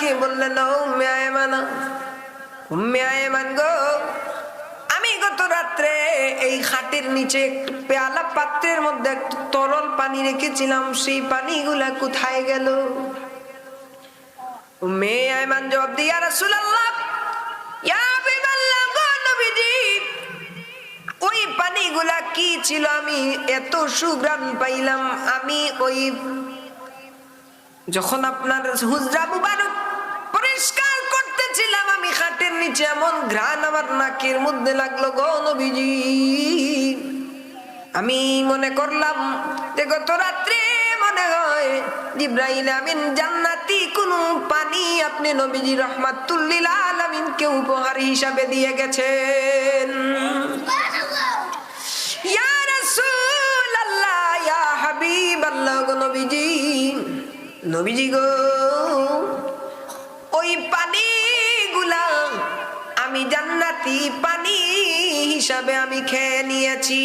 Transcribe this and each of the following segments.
তাকিয়ে বললেন আমি গত রাত্রে এই খাটের নিচে পেয়ালা পাত্রের মধ্যে তরল পানি রেখেছিলাম, সেই পানিগুলা কোথায় গেল? উম্মে জবাব দিয়া রাসূলুল্লাহ, ইয়া ওই পানিগুলা কি ছিল আমি এত সুগ্রাম পাইলাম, আমি ওই যখন আপনার হুজরা মুবারক এমন ঘ্রাণ আমার নাকের মধ্যে লাগল গো নবীজি। আমি মনে করলাম দেখো গত রাত্রে মনে হয় আমিন কোন পানি আপনি নবীজি উপহার হিসাবে দিয়ে গেছেন। নবীজি গো জান্নাতি পানি হিসাবে আমি খেয়ে নিয়েছি।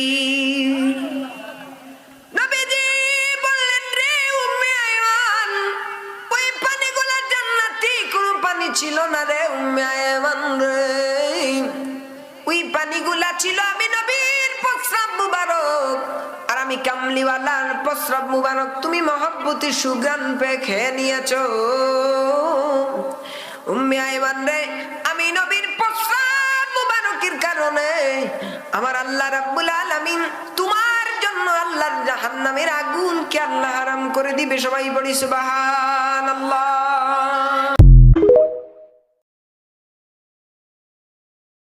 পানি ছিল না রে ওই পানিগুলা ছিল আমি নবীর প্রস্রাব মুবারক। আর আমি কামলিওয়ালার প্রস্রাব মুবারক, তুমি মহব্বতী সুগান খেয়ে নিয়েছো। উম্মে আইমান রে কারণে আমার আল্লাহ রাব্বুল আলামিন তোমার জন্য আল্লাহর জাহান্নামের আগুনকে আল্লাহ হারাম করে দিবে। সবাই বলি সুবহানাল্লাহ।